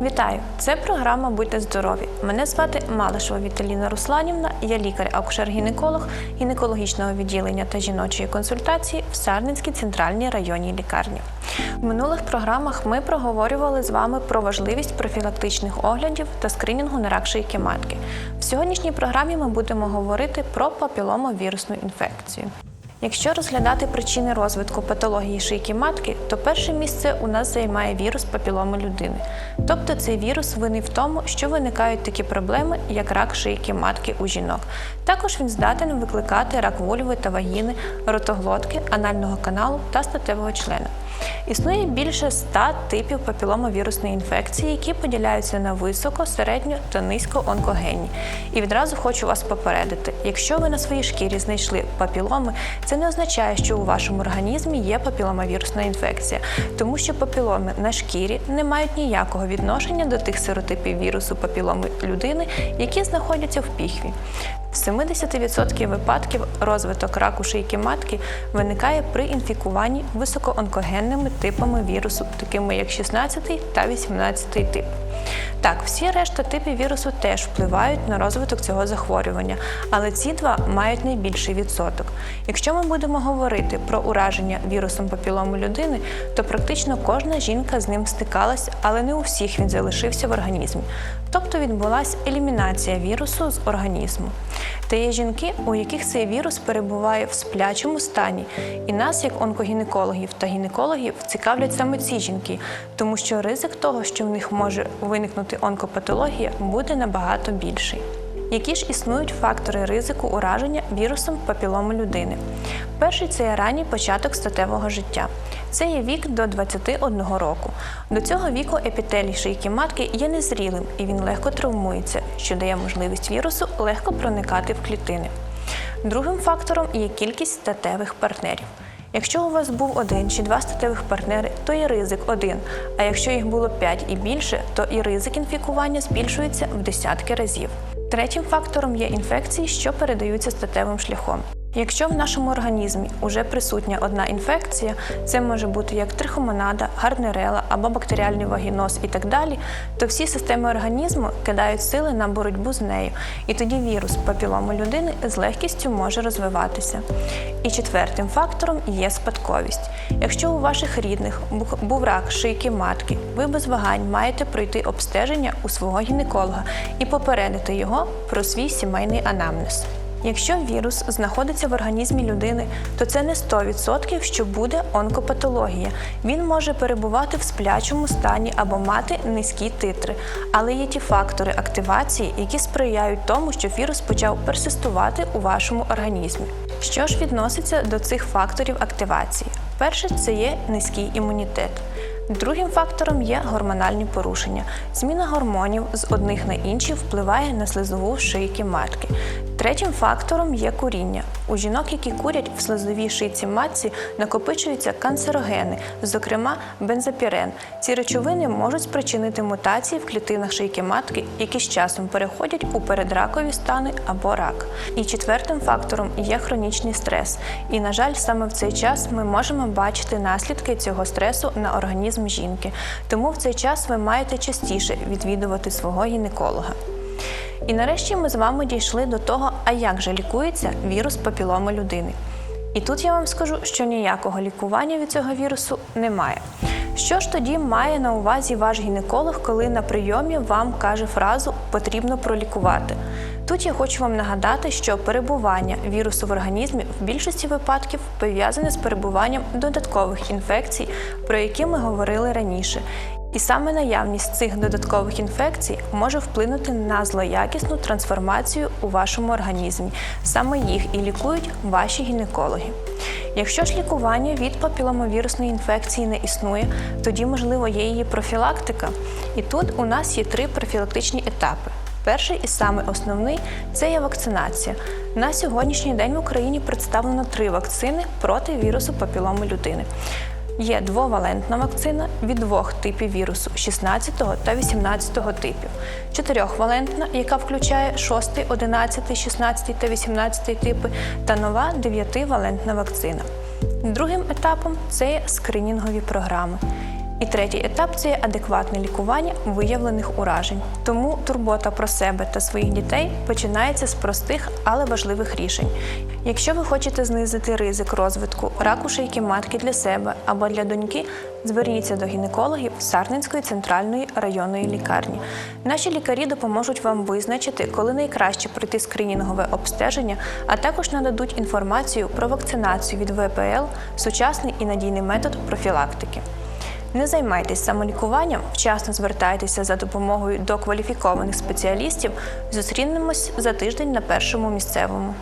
Вітаю! Це програма Будьте здорові. Мене звати Малишева Віталіна Русланівна. Я лікар-акушер-гінеколог гінекологічного відділення та жіночої консультації в Сарненській центральній районній лікарні. В минулих програмах ми проговорювали з вами про важливість профілактичних оглядів та скринінгу на рак шийки матки. В сьогоднішній програмі ми будемо говорити про папіломовірусну інфекцію. Якщо розглядати причини розвитку патології шийки матки, то перше місце у нас займає вірус папіломи людини. Тобто цей вірус винний в тому, що виникають такі проблеми, як рак шийки матки у жінок. Також він здатен викликати рак вульви та вагіни, ротоглотки, анального каналу та статевого члена. Існує більше 100 типів папіломовірусної інфекції, які поділяються на високо, середньо та низько онкогенні. І відразу хочу вас попередити: якщо ви на своїй шкірі знайшли папіломи, це не означає, що у вашому організмі є папіломавірусна інфекція, тому що папіломи на шкірі не мають ніякого відношення до тих серотипів вірусу папіломи людини, які знаходяться в піхві. В 70% випадків розвиток раку шийки матки виникає при інфікуванні високоонкогенними типами вірусу, такими як 16 та 18 тип. Так, всі решта типів вірусу теж впливають на розвиток цього захворювання, але ці два мають найбільший відсоток. Якщо ми будемо говорити про ураження вірусом папілому людини, то практично кожна жінка з ним стикалась, але не у всіх він залишився в організмі. Тобто відбулася елімінація вірусу з організму. Та є жінки, у яких цей вірус перебуває в сплячому стані, і нас, як онкогінекологів та гінекологів, цікавлять саме ці жінки, тому що ризик того, що в них може виникнути онкопатологія, буде набагато більший. Які ж існують фактори ризику ураження вірусом папілому людини? Перший це ранній початок статевого життя. Це є вік до 21 року. До цього віку епітелій шийки матки є незрілим і він легко травмується, що дає можливість вірусу легко проникати в клітини. Другим фактором є кількість статевих партнерів. Якщо у вас був один чи два статевих партнери, то і ризик один. А якщо їх було 5 і більше, то і ризик інфікування збільшується в десятки разів. Третім фактором є інфекції, що передаються статевим шляхом. Якщо в нашому організмі вже присутня одна інфекція, це може бути як трихомонада, гарнерела або бактеріальний вагіноз і так далі, то всі системи організму кидають сили на боротьбу з нею, і тоді вірус папілому людини з легкістю може розвиватися. І четвертим фактором є спадковість. Якщо у ваших рідних був рак шийки матки, ви без вагань маєте пройти обстеження у свого гінеколога і попередити його про свій сімейний анамнез. Якщо вірус знаходиться в організмі людини, то це не 100%, що буде онкопатологія. Він може перебувати в сплячому стані або мати низькі титри, але є ті фактори активації, які сприяють тому, що вірус почав персистувати у вашому організмі. Що ж відноситься до цих факторів активації? Перше це є низький імунітет. Другим фактором є гормональні порушення. Зміна гормонів з одних на інші впливає на слизову шийки матки. Третім фактором є куріння. У жінок, які курять в слизовій шийці матці, накопичуються канцерогени, зокрема бензопірен. Ці речовини можуть спричинити мутації в клітинах шийки матки, які з часом переходять у передракові стани або рак. І четвертим фактором є хронічний стрес. І, на жаль, саме в цей час ми можемо бачити наслідки цього стресу на організм жінки. Тому в цей час ви маєте частіше відвідувати свого гінеколога. І нарешті ми з вами дійшли до того, а як же лікується вірус папіломи людини. І тут я вам скажу, що ніякого лікування від цього вірусу немає. Що ж тоді має на увазі ваш гінеколог, коли на прийомі вам каже фразу потрібно пролікувати? Тут я хочу вам нагадати, що перебування вірусу в організмі в більшості випадків пов'язане з перебуванням додаткових інфекцій, про які ми говорили раніше. І саме наявність цих додаткових інфекцій може вплинути на злоякісну трансформацію у вашому організмі. Саме їх і лікують ваші гінекологи. Якщо ж лікування від папіломовірусної інфекції не існує, тоді можливо є її профілактика. І тут у нас є три профілактичні етапи. Перший і саме основний це є вакцинація. На сьогоднішній день в Україні представлено три вакцини проти вірусу папіломи людини. Є двовалентна вакцина від двох типів вірусу 16 та 18 типів, чотирьохвалентна, яка включає 6, 11, 16 та 18 типи, та нова дев'ятивалентна вакцина. Другим етапом це є скринінгові програми. І третій етап це є адекватне лікування виявлених уражень. Тому турбота про себе та своїх дітей починається з простих, але важливих рішень. Якщо ви хочете знизити ризик розвитку раку шийки матки для себе або для доньки, зверніться до гінекологів Сарненської центральної районної лікарні. Наші лікарі допоможуть вам визначити, коли найкраще пройти скринінгове обстеження, а також нададуть інформацію про вакцинацію від ВПЛ, сучасний і надійний метод профілактики. Не займайтесь самолікуванням, вчасно звертайтеся за допомогою до кваліфікованих спеціалістів. Зустрінемось за тиждень на першому місцевому.